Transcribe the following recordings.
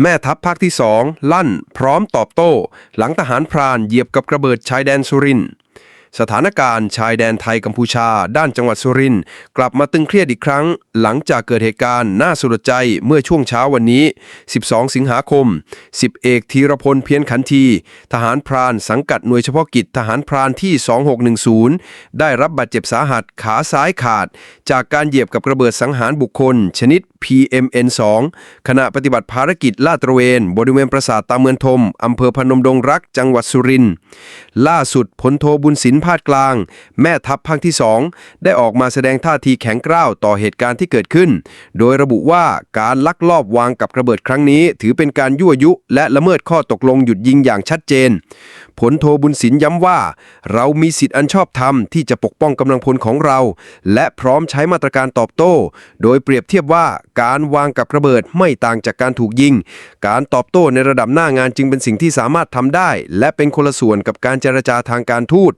แม่ทัพภาคที่สองลั่น พร้อมตอบโต้ หลังทหารพรานเหยียบกับกระเบิดชายแดนสุรินสถานการณ์ชายแดนไทยกัมพูชา ด้านจังหวัดสุรินทร์กลับมาตึงเครียดอีกครั้ง หลังจากเกิดเหตุการณ์น่าสลดใจเมื่อช่วงเช้าวันนี้ 12 สิงหาคม 10 เอกธีรพลเพียรขันที ทหารพรานสังกัดหน่วยเฉพาะกิจทหารพรานที่ 2610 ได้รับบาดเจ็บสาหัสขาซ้ายขาด จากการเหยียบกับระเบิดสังหารบุคคล ชนิด PMN2 ขณะปฏิบัติภารกิจลาดตระเวน บริเวณปราสาทตาเมือนทมอำเภอพนมดงรัก จังหวัดสุรินทร์ล่าสุดพลโทบุญสินพาดกลาง แม่ทัพภาคที่ 2 ได้ออกมาแสดงท่าทีแข็งกร้าวต่อเหตุการณ์ที่เกิดขึ้น โดยระบุว่าการลักลอบวางกับระเบิดครั้งนี้ ถือเป็นการยั่วยุ และละเมิดข้อตกลงหยุดยิงอย่างชัดเจนผลโทบุญสินย้ำว่า เรามีสิทธิอันชอบธรรมที่จะปกป้องกำลังพลของเรา และพร้อมใช้มาตรการตอบโต้ โดยเปรียบเทียบว่าการวางกับระเบิดไม่ต่างจากการถูกยิง การตอบโต้ในระดับหน้างานจึงเป็นสิ่งที่สามารถทำได้ และเป็นคนละส่วนกับการเจรจาทางการทูต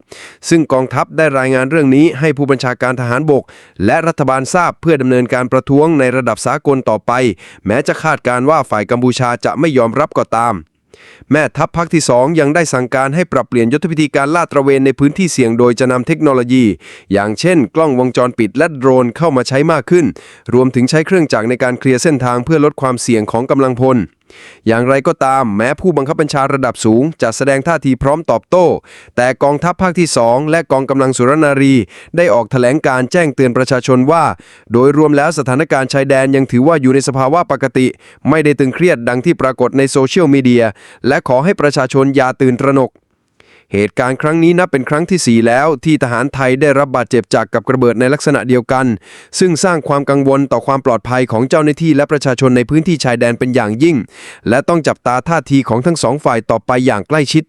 ซึ่งกองทัพได้รายงานเรื่องนี้ให้ผู้บัญชาการทหารบก และรัฐบาลทราบเพื่อดำเนินการประท้วงในระดับสากลต่อไป แม้จะคาดการณ์ว่าฝ่ายกัมพูชาจะไม่ยอมรับก็ตาม แม่ทัพภาคที่ 2 ยังได้สั่งการให้ปรับเปลี่ยนยุทธวิธีการลาดตระเวนในพื้นที่เสี่ยงโดยจะนำเทคโนโลยี อย่างเช่น กล้องวงจรปิดและโดรนเข้ามาใช้มากขึ้น รวมถึงใช้เครื่องจักรในการเคลียร์เส้นทางเพื่อลดความเสี่ยงของกำลังพล อย่างไรก็ตามแม้ผู้บังคับบัญชาระดับสูง จะแสดงท่าทีพร้อมตอบโต้ แต่กองทัพภาคที่ 2 และกองกำลังสุรนารี ได้ออกแถลงการแจ้งเตือนประชาชนว่า โดยรวมแล้วสถานการณ์ชายแดนยังถือว่าอยู่ในสภาวะปกติ ไม่ได้ตึงเครียดดังที่ปรากฏในโซเชียลมีเดียและขอให้ประชาชนอย่าตื่นตระหนก เหตุการณ์ครั้งนี้นับเป็นครั้งที่ 4 แล้วที่ทหารไทยได้รับบาดเจ็บจากกับกระเบิดในลักษณะเดียวกัน ซึ่งสร้างความกังวลต่อความปลอดภัยของเจ้าหน้าที่และประชาชนในพื้นที่ชายแดนเป็นอย่างยิ่ง และต้องจับตาท่าทีของทั้งสองฝ่ายต่อไปอย่างใกล้ชิด